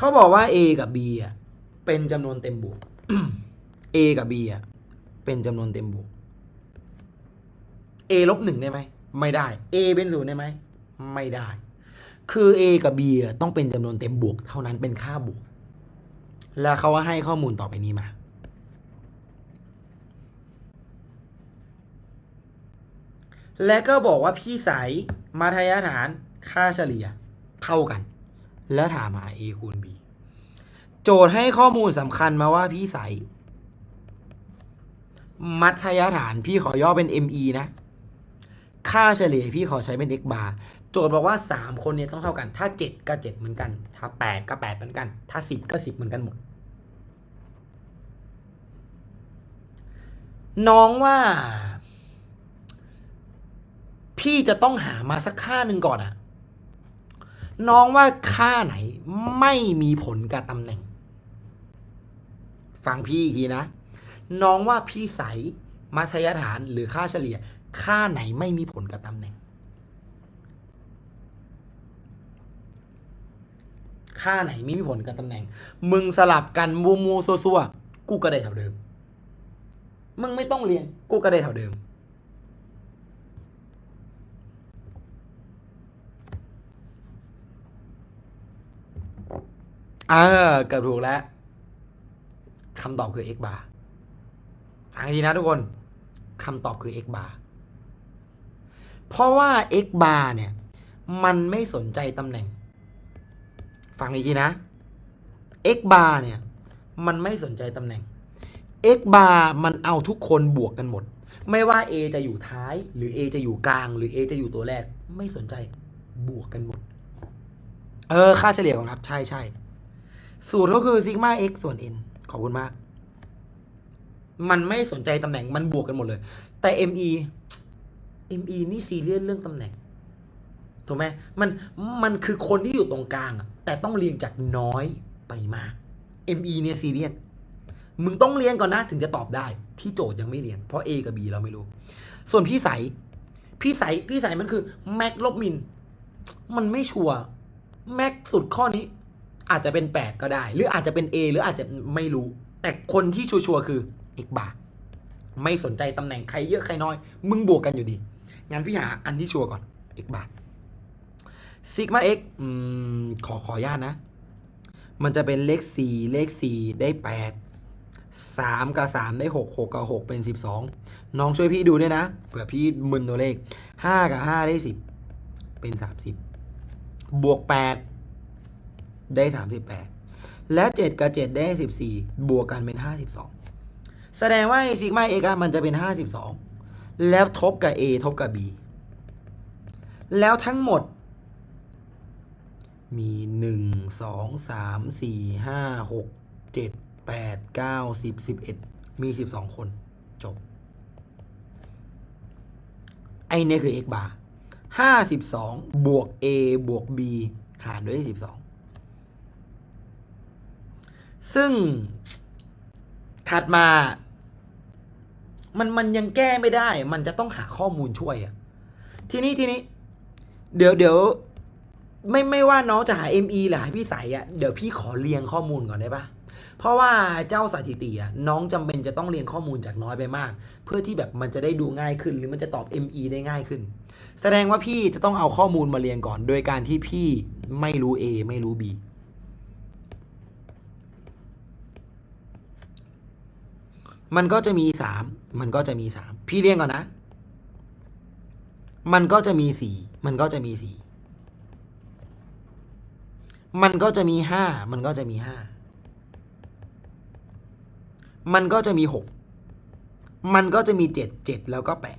เขาบอกว่า A กับ B อะเป็นจำนวนเต็มบวก A กับ B อะเป็นจำนวนเต็มบวก A ลบหนึ่งได้ไหม ไม่ได้ A เป็นศูนย์ได้ไหม ไม่ได้ คือ A กับ B อะต้องเป็นจำนวนเต็มบวก เท่านั้นเป็นค่าบวก แล้วเขาว่าให้ข้อมูลต่อไปนี้มา และก็บอกว่าพี่สายมาทายฐานค่าเฉลี่ยเท่ากัน แล้วถามหา A คูณ B โจทย์ให้ข้อมูลสำคัญมาว่าพี่ใสมัธยฐานพี่ขอย่อเป็น ME นะ ค่าเฉลี่ยพี่ขอใช้เป็น x bar โจทย์บอกว่า 3 คนเนี้ต้องเท่ากัน ถ้า 7 ก็ 7 เหมือนกัน ถ้า 8 ก็ 8 เหมือนกัน ถ้า 10 ก็ 10 เหมือนกันหมด น้องว่า พี่จะต้องหามาสักค่าหนึ่งก่อนอะ น้องว่าค่าไหนไม่มีผลกับตำแหน่ง ฟังพี่อีกทีนะ น้องว่าพี่ใสมัธยฐานหรือค่าเฉลี่ย ค่าไหนไม่มีผลกับตำแหน่ง ค่าไหนไม่มีผลกับตำแหน่ง มึงสลับกันมัวมัวซัวกูก็ได้เท่าเดิม มึงไม่ต้องเรียน กูก็ได้เท่าเดิม เออเกือบถูกแล้วคำตอบคือ x bar ฟังดีนะทุกคนคำตอบคือ x bar เพราะว่า x bar เนี่ย มันไม่สนใจตำแหน่ง ฟังอีกทีนะ x bar เนี่ย มันไม่สนใจตำแหน่ง x bar มันเอาทุกคนบวกกันหมด ไม่ว่า a จะอยู่ท้าย หรือ a จะอยู่กลาง หรือ a จะอยู่ตัวแรก ไม่สนใจบวกกันหมด เออ ค่าเฉลี่ยของนับใช่ใช่ สูตรก็คือซิกมา x ส่วน n ขอบคุณมาก มันไม่สนใจตำแหน่งมันบวกกันหมดเลย แต่ me me นี่ซีเรียสเรื่องตำแหน่งถูกไหมมันมันคือคนที่อยู่ตรงกลาง แต่ต้องเรียงจากน้อยไปมาก me เนี่ยซีเรียสมึงต้องเรียนก่อนนะถึงจะตอบได้ ที่โจทย์ยังไม่เรียน เพราะ a กับ b เราไม่รู้ ส่วนพี่ใสพี่ใสพี่ใสมันคือ max ลบมิน มันไม่ชัวร์ max สุดข้อนี้ อาจจะเป็น 8 ก็ได้ หรืออาจจะเป็น A หรืออาจจะไม่รู้ แต่คนที่ชัวร์คือ x bar ไม่สนใจตำแหน่งใครเยอะใครน้อย มึงบวกกันอยู่ดี งั้นพี่หาอันที่ชัวร์ก่อน x bar ซิกมา x อืมขอขออนุญาตนะ มันจะเป็นเลข 4 เลข 4 ได้ 8 3 กับ 3 ได้ 6 6 กับ 6 เป็น 12 น้องช่วยพี่ดูด้วยนะ เผื่อพี่มึนตัวเลข 5 กับ 5 ได้ 10 เป็น 30 บวก 8 ได้ 38 และ 7 กับ 7 ได้ 14 บวกกันเป็น 52 แสดงว่าซิกมาเอกมันจะเป็น 52 แล้วทบกับ A ทบกับ B แล้วทั้งหมด มี 1 2 3 4 5 6 7 8 9 10 11 มี 12 คน จบ ไอเนี่ยคือ x bar 52 บวก a บวก b หารด้วย 12 ซึ่งถัดมา มันมันยังแก้ไม่ได้ มันจะต้องหาข้อมูลช่วยอะทีนี้ทีนี้ เดี๋ยวเดี๋ยวไม่ไม่ว่าน้องจะหา ME หรือหาพี่ใสอะเดี๋ยวพี่ขอเรียงข้อมูลก่อนได้ปะเพราะว่าเจ้าสถิติอะน้องจำเป็นจะต้องเรียงข้อมูลจากน้อยไปมาก เพื่อที่แบบมันจะได้ดูง่ายขึ้น หรือมันจะตอบ ME ได้ง่ายขึ้น แสดงว่าพี่จะต้องเอาข้อมูลมาเรียงก่อน โดยการที่พี่ไม่รู้ A ไม่รู้ B มันก็จะมีสามมันก็จะมีสามพี่เรียงก่อนนะ มันก็จะมีสี่มันก็จะมีสี่มันก็จะมีห้ามันก็จะมีห้ามันก็จะมีหกมันก็จะมีเจ็ดเจ็ดแล้วก็แปด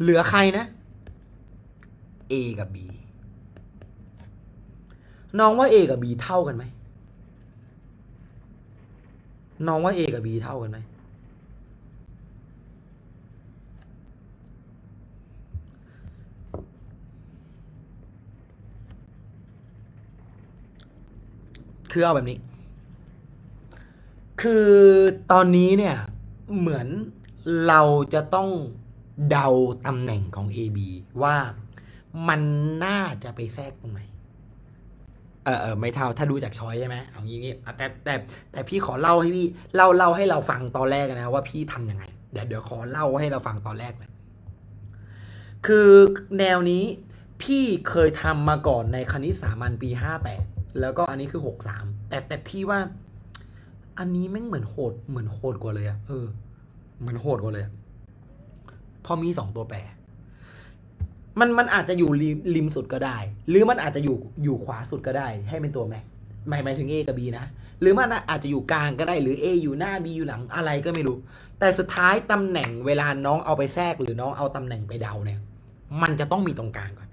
เหลือใครนะ A กับ B น้องว่า A กับ B เท่ากันไหม น้องว่า A กับ B เท่ากันไหม คือเอาแบบนี้ คือตอนนี้เนี่ย เหมือนเราจะต้องเดาตำแหน่งของ AB ว่ามันน่าจะไปแทรกตรงไหน เออเออไม่เท่าถ้าดูจากช้อยใช่ไหมเอางี้งี้แต่แต่แต่พี่ขอเล่าให้พี่เล่าเล่าให้เราฟังตอนแรกนะว่าพี่ทำยังไงเดี๋ยวเดี๋ยวขอเล่าให้เราฟังตอนแรกเลยคือแนวนี้พี่เคยทำมาก่อนในคณิตสามัญปีห้าแปดแล้วก็อันนี้คือหกสามแต่แต่พี่ว่า อันนี้แม่งเหมือนโหดเหมือนโหดกว่าเลยอะเออเหมือนโหดกว่าเลยพอมีสองตัวแปร มันมันอาจจะอยู่ริมริมสุดก็ได้ หรือมันอาจจะอยู่อยู่ขวาสุดก็ได้ ให้เป็นตัวแม็กหมายหมายถึง A กับ B นะ หรือมันอาจจะอยู่กลางก็ได้หรือ A อยู่หน้า B อยู่หลังอะไรก็ไม่รู้ แต่สุดท้ายตำแหน่งเวลาน้องเอาไปแทรกหรือน้องเอาตำแหน่งไปเดาเนี่ย มันจะต้องมีตรงกลางก่อน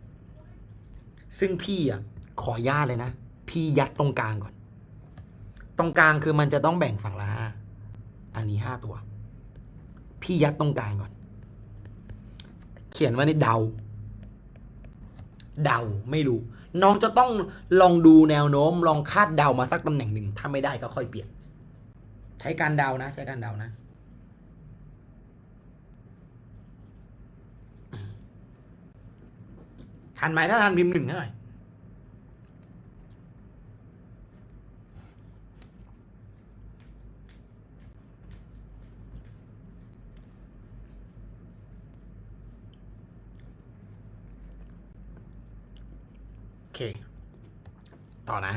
ซึ่งพี่อะขอญาตเลยนะ พี่ยัดตรงกลางก่อน ตรงกลางคือมันจะต้องแบ่งฝั่งละห้าอันนี้ห้าตัว พี่ยัดตรงกลางก่อน เขียนว่านี่เดา เดาไม่รู้ น้องจะต้องลองดูแนวโน้ม ลองคาดเดามาสักตำแหน่งหนึ่งถ้าไม่ได้ก็ค่อยเปลี่ยน ใช้การเดานะ ใช้การเดานะทันไหมถ้าทันพิมพ์หนึ่งให้หน่อย เค ต่อนะ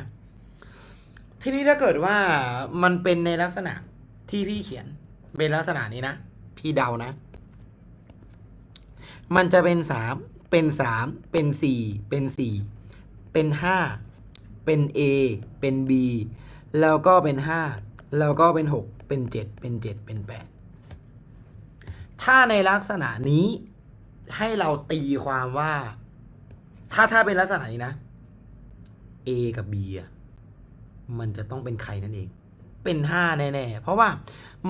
ทีนี้ถ้าเกิดว่ามันเป็นในลักษณะที่พี่เขียน เป็นลักษณะนี้นะ พี่เดานะ มันจะเป็นสามเป็นสามเป็นสี่เป็นสี่เป็นห้าเป็น A เป็น B แล้วก็เป็นห้าแล้วก็เป็นหกเป็นเจ็ดเป็นเจ็ดเป็นแปดถ้าในลักษณะนี้ให้เราตีความว่า ถ้าถ้าเป็นลักษณะนี้นะ A กับ B อะมันจะต้องเป็นใครนั่นเอง เป็นห้าแน่ๆ เพราะว่า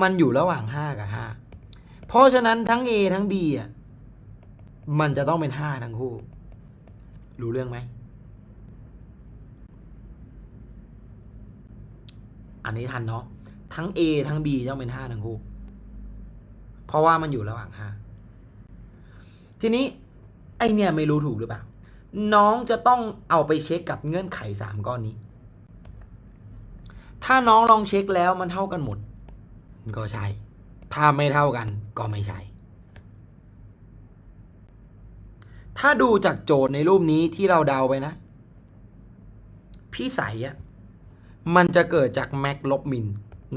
มันอยู่ระหว่างห้ากับห้าเพราะฉะนั้นทั้ง A ทั้ง B อะมันจะต้องเป็นห้าทั้งคู่ รู้เรื่องไหม อันนี้ทันเนาะ ทั้ง A ทั้ง B ต้องเป็นห้าทั้งคู่ เพราะว่ามันอยู่ระหว่างห้าทีนี้ ไอเนี่ยไม่รู้ถูกหรือเปล่า น้องจะต้องเอาไปเช็คกับเงื่อนไข 3 ก้อนนี้ ถ้าน้องลองเช็คแล้วมันเท่ากันหมด ก็ใช่ ถ้าไม่เท่ากันก็ไม่ใช่ ถ้าดูจากโจทย์ในรูปนี้ที่เราเดาไปนะ พี่ใสอะมันจะเกิดจากแม็กลบมิน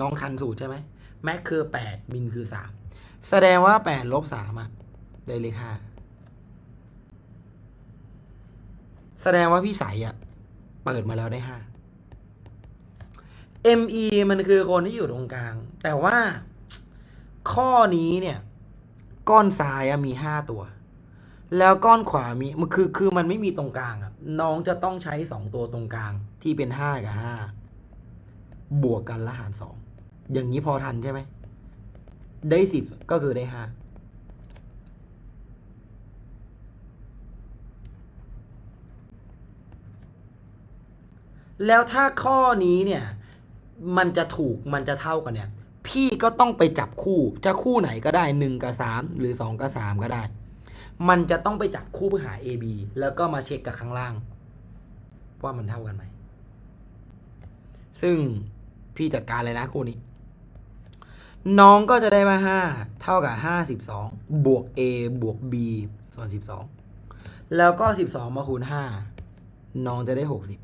น้องทันสูตรใช่ไหมแม็กคือ 8 มินคือ 3 แสดงว่า 8 ลบ 3อะได้เลข5 แสดงว่าพี่ใสอะเปิดมาแล้วได้ห้า ME มันคือคนที่อยู่ตรงกลาง แต่ว่าข้อนี้เนี่ย ก้อนซ้ายมีห้าตัว แล้วก้อนขวามีมันคือคือมันไม่มีตรงกลางอะน้องจะต้องใช้สองตัวตรงกลางที่เป็นห้ากับห้าบวกกันและหารสองอย่างนี้พอทันใช่ไหมได้สิบก็คือได้ห้า แล้วถ้าข้อนี้เนี่ย มันจะถูกมันจะเท่ากันเนี่ย พี่ก็ต้องไปจับคู่จะคู่ไหนก็ได้หนึ่งกับสามหรือสองกับสามก็ได้ มันจะต้องไปจับคู่เพื่อหา A B แล้วก็มาเช็คกับข้างล่าง ว่ามันเท่ากันไหม ซึ่งพี่จัดการเลยนะคู่นี้ น้องก็จะได้มาห้าเท่ากับห้าสิบสองบวก A บวก B ส่วนสิบสองแล้วก็สิบสองมาคูณห้าน้องจะได้หกสิบ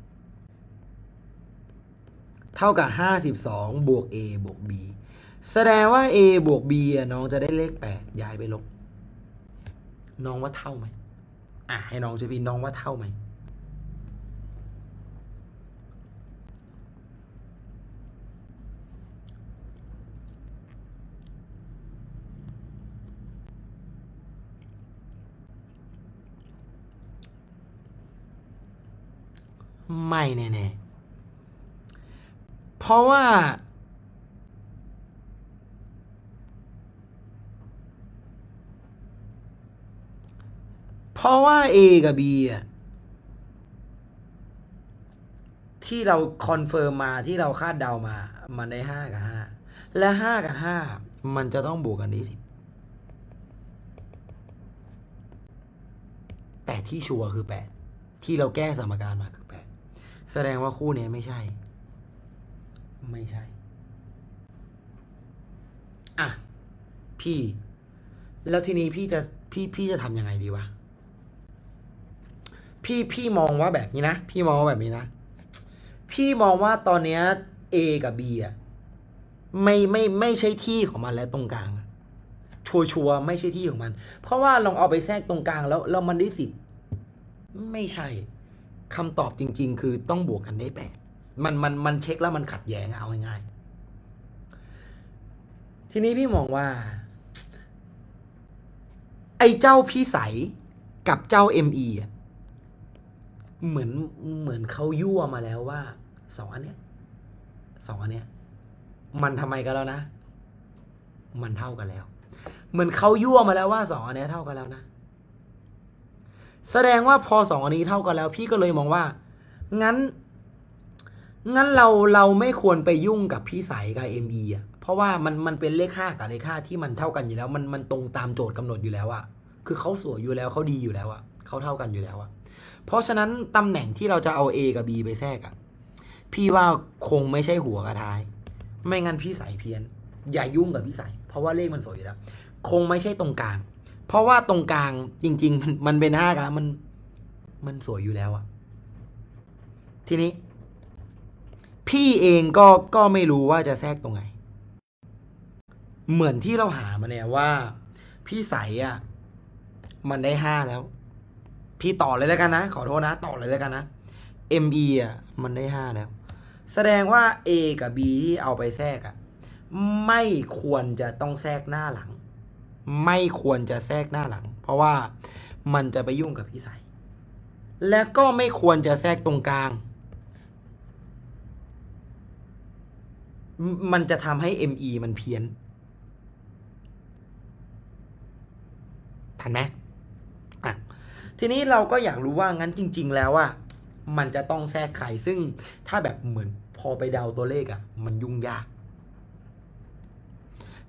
เท่ากับห้าสิบสองบวก a บวก b แสดงว่า a บวก b อะน้องจะได้เลขแปดย้ายไปลบ น้องว่าเท่าไหมอะให้น้องช่วยพี่น้องว่าเท่าไหมไม่แน่ๆ เพราะว่า เพราะว่า A กับ B อะที่เราคอนเฟิร์มมาที่เราคาดเดามา มันได้ห้ากับห้าและห้ากับห้ามันจะต้องบวกกันที่สิบแต่ที่ชัวร์คือแปดที่เราแก้สมการมาคือแปดแสดงว่าคู่นี้ไม่ใช่ ไม่ใช่ อะ พี่ แล้วทีนี้พี่จะพี่พี่จะทำยังไงดีวะ พี่พี่มองว่าแบบนี้นะ พี่มองว่าแบบนี้นะ พี่มองว่าตอนเนี้ย A กับ B อะไม่ไม่ไม่ใช่ที่ของมันแล้วตรงกลาง ชัวชัวร์ไม่ใช่ที่ของมัน เพราะว่าลองเอาไปแทรกตรงกลางแล้วแล้วมันได้สิบไม่ใช่คำตอบจริง ๆ คือต้องบวกกันได้แปด มันมันมันเช็คแล้วมันขัดแย้งเอาง่ายๆทีนี้พี่มองว่า ไอ้เจ้าพี่ใสยกับเจ้า ME อะเหมือนเหมือนเขายั่วมาแล้วว่าสองอันเนี้ยสองอันเนี้ยมันทำไมกันแล้วนะ มันเท่ากันแล้ว เหมือนเขายั่วมาแล้วว่าสองอันเนี้ยเท่ากันแล้วนะ แสดงว่าพอสองอันนี้เท่ากันแล้ว พี่ก็เลยมองว่า งั้น งั้นเราเราไม่ควรไปยุ่งกับพี่สายกับ ME อะเพราะว่ามันมันเป็นเลขค่ากับเลขค่าที่มันเท่ากันอยู่แล้ว มันมันตรงตามโจทย์กำหนดอยู่แล้วอะคือเขาสวยอยู่แล้วเขาดีอยู่แล้วอะเขาเท่ากันอยู่แล้วอะเพราะฉะนั้นตำแหน่งที่เราจะเอา A กับ B ไปแทรกอะพี่ว่าคงไม่ใช่หัวกับท้าย ไม่งั้นพี่ใส่เพี้ยน อย่ายุ่งกับพี่ใส่เพราะว่าเลขมันสวยอยู่แล้ว คงไม่ใช่ตรงกลาง เพราะว่าตรงกลางจริง ๆ มันมันเป็นห้ากันมันมันสวยอยู่แล้วอะทีนี้ พี่เองก็ก็ไม่รู้ว่าจะแทรกตรงไหน เหมือนที่เราหามาเนี่ยว่า พี่ใสอะ มันได้ห้าแล้ว พี่ต่อเลยแล้วกันนะ ขอโทษนะ ต่อเลยแล้วกันนะ ME อะมันได้ห้าแล้ว แสดงว่า A กับ B ที่เอาไปแทรกอะไม่ควรจะต้องแทรกหน้าหลัง ไม่ควรจะแทรกหน้าหลัง เพราะว่ามันจะไปยุ่งกับพี่ใส และก็ไม่ควรจะแทรกตรงกลาง มันจะทำให้ ME มันเพี้ยน ทันไหมอะ ทีนี้เราก็อยากรู้ว่างั้นจริง ๆ แล้วว่ามันจะต้องแทรกใครซึ่งถ้าแบบเหมือนพอไปเดาตัวเลขอะ่ะ มันยุ่งยาก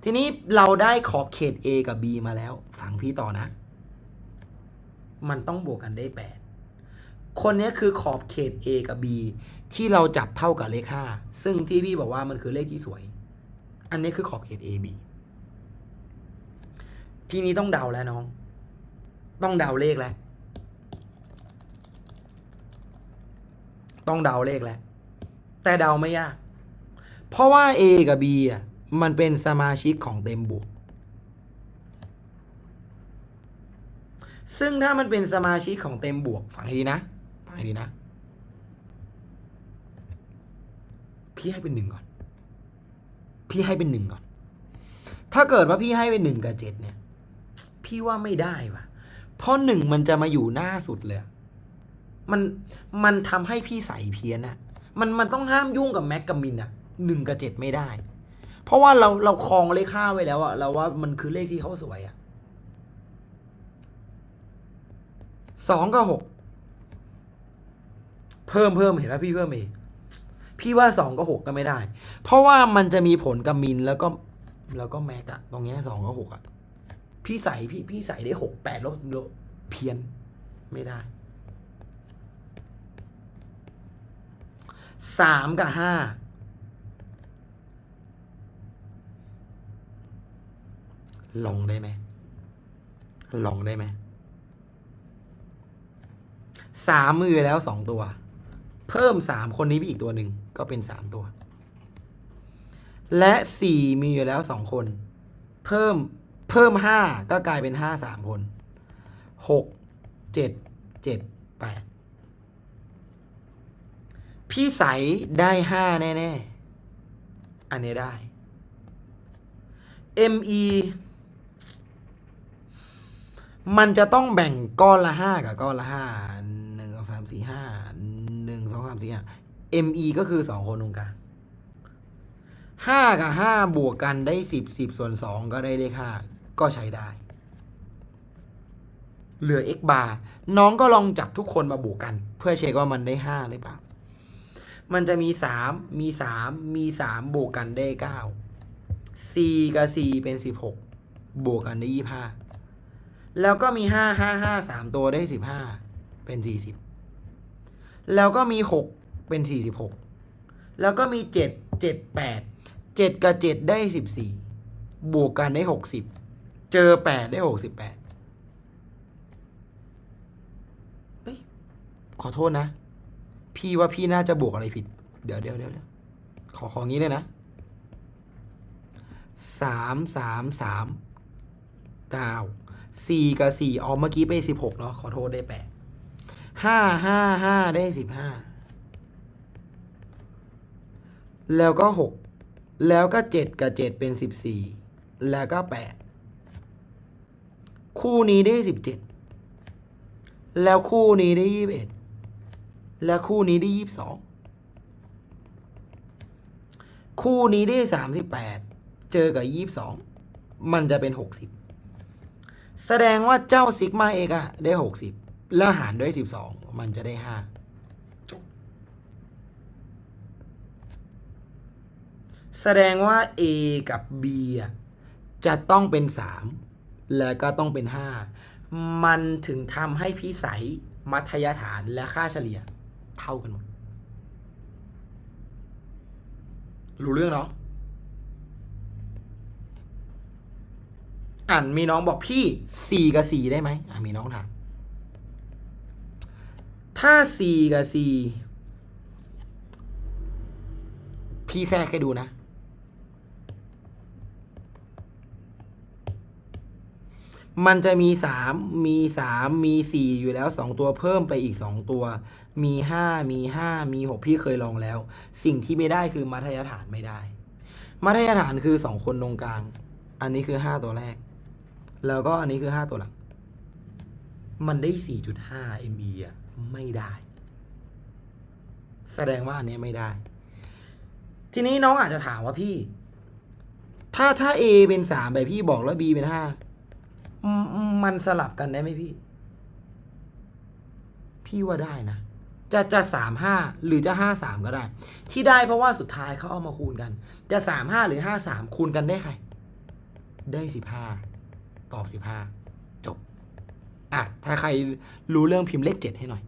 ทีนี้เราได้ขอบเขต A กับ B มาแล้ว ฟังพี่ต่อนะ มันต้องบวกกันได้แปดคนนี้คือขอบเขต A กับ B ที่เราจับเท่ากับเลขห้าซึ่งที่พี่บอกว่ามันคือเลขที่สวย อันนี้คือขอบเขต A B ทีนี้ต้องเดาแล้วน้อง ต้องเดาเลขแล้ว ต้องเดาเลขแล้ว แต่เดาไม่ยาก เพราะว่า A กับ B อะ มันเป็นสมาชิกของเต็มบวก ซึ่งถ้ามันเป็นสมาชิกของเต็มบวก ฟังให้ดีนะ ฟังให้ดีนะ พี่ให้เป็นหนึ่งก่อน พี่ให้เป็นหนึ่งก่อน ถ้าเกิดว่าพี่ให้เป็นหนึ่งกับเจ็ดเนี่ย พี่ว่าไม่ได้ว่ะ เพราะหนึ่งมันจะมาอยู่หน้าสุดเลย มันมันทำให้พี่ใส่เพี้ยนอะมันมันต้องห้ามยุ่งกับแม็กกับมินอะหนึ่งกับเจ็ดไม่ได้ เพราะว่าเราเราคลองเลขค่าไว้แล้วอะเราว่ามันคือเลขที่เขาสวยอะสองกับหกเพิ่มเพิ่มเห็นไหมพี่เพิ่มเอง พี่ว่าสองกับหกก็ไม่ได้ เพราะว่ามันจะมีผลกับมินแล้วก็แล้วก็แม็กอะตรงเนี้ยสองกับหกอะพี่ใส่พี่พี่ใส่ได้หกแปดลบลบเพี้ยนไม่ได้สามกับห้าลองได้ไหมลองได้ไหมสามมือแล้วสองตัว เพิ่มสามคนนี้ไปอีกตัวหนึ่ง ก็เป็นสามตัว และสี่มีอยู่แล้วสองคน เพิ่มเพิ่มห้าก็กลายเป็นห้าสามคนหกเจ็ดเจ็ดแปดพี่ใสได้ห้าแน่ ๆ อันนี้ได้ ME มันจะต้องแบ่งก้อนละห้ากับก้อนละห้าหนึ่งสองสามสี่ห้าหนึ่งสองสามสี่ห้า ME ก็คือสองคนตรงกลางห้ากับห้าบวกกันได้สิบสิบส่วนสองก็ได้เลขห้าก็ใช้ได้ เหลือ x bar น้องก็ลองจับทุกคนมาบวกกัน เพื่อเช็คว่ามันได้ห้าหรือเปล่า มันจะมีสามมีสามมีสามบวกกันได้เก้าสี่กับสี่เป็นสิบหกบวกกันได้ยี่ห้าแล้วก็มีห้าห้าห้าสามตัวได้สิบห้าเป็นสี่สิบแล้วก็มีหก เป็นสี่สิบหกแล้วก็มีเจ็ดเจ็ดแปดเจ็ดกับเจ็ดได้สิบสี่บวกกันได้หกสิบเจอแปดได้หกสิบแปดเฮ้ยขอโทษนะ พี่ว่าพี่น่าจะบวกอะไรผิด เดี๋ยวเดี๋ยวเดี๋ยวเดี๋ยวขอของนี้เลยนะสามสามสามเก้าสี่กับสี่อ๋อเมื่อกี้ไปสิบหกเนาะขอโทษได้แปดห้าห้าห้าได้สิบห้า แล้วก็ 6 แล้วก็ 7 กับ 7 เป็น 14 แล้วก็ 8 คู่นี้ได้ 17 แล้วคู่นี้ได้ 21 แล้วคู่นี้ได้ 22 คู่นี้ได้ 38 เจอกับ 22 มันจะเป็น 60 แสดงว่าเจ้าซิกมาเอกอะได้ 60 แล้วหารด้วย 12 มันจะได้ 5 แสดงว่า A กับ B จะต้องเป็นสามแล้วก็ต้องเป็นห้ามันถึงทำให้พิสัย มัธยฐานและค่าเฉลี่ยเท่ากันหมด รู้เรื่องเนาะอ่านมีน้องบอกพี่สี่กับสี่ได้ไหมอ่ามีน้องถาม ถ้าสี่กับสี่พี่แทรกให้ดูนะ มันจะมีสามมีสามมีสี่อยู่แล้วสองตัวเพิ่มไปอีกสองตัว มีห้ามีห้ามีหกพี่เคยลองแล้ว สิ่งที่ไม่ได้คือมัธยฐานไม่ได้ มัธยฐานคือสองคนตรงกลาง อันนี้คือห้าตัวแรก แล้วก็อันนี้คือห้าตัวหลัง มันได้สี่จุดห้า ME อะ ไม่ได้ แสดงว่าอันเนี้ยไม่ได้ ทีนี้น้องอาจจะถามว่าพี่ ถ้าถ้า A เป็นสามแบบพี่บอกแล้ว B เป็นห้า มันสลับกันได้ไหมพี่ พี่ว่าได้นะ จะจะสามห้าหรือจะห้าสามก็ได้ ที่ได้เพราะว่าสุดท้ายเขาเอามาคูณกัน จะสามห้าหรือห้าสามคูณกันได้ใคร ได้สิบห้าตอบสิบห้าจบ อะ ถ้าใครรู้เรื่องพิมพ์เลขเจ็ดให้หน่อย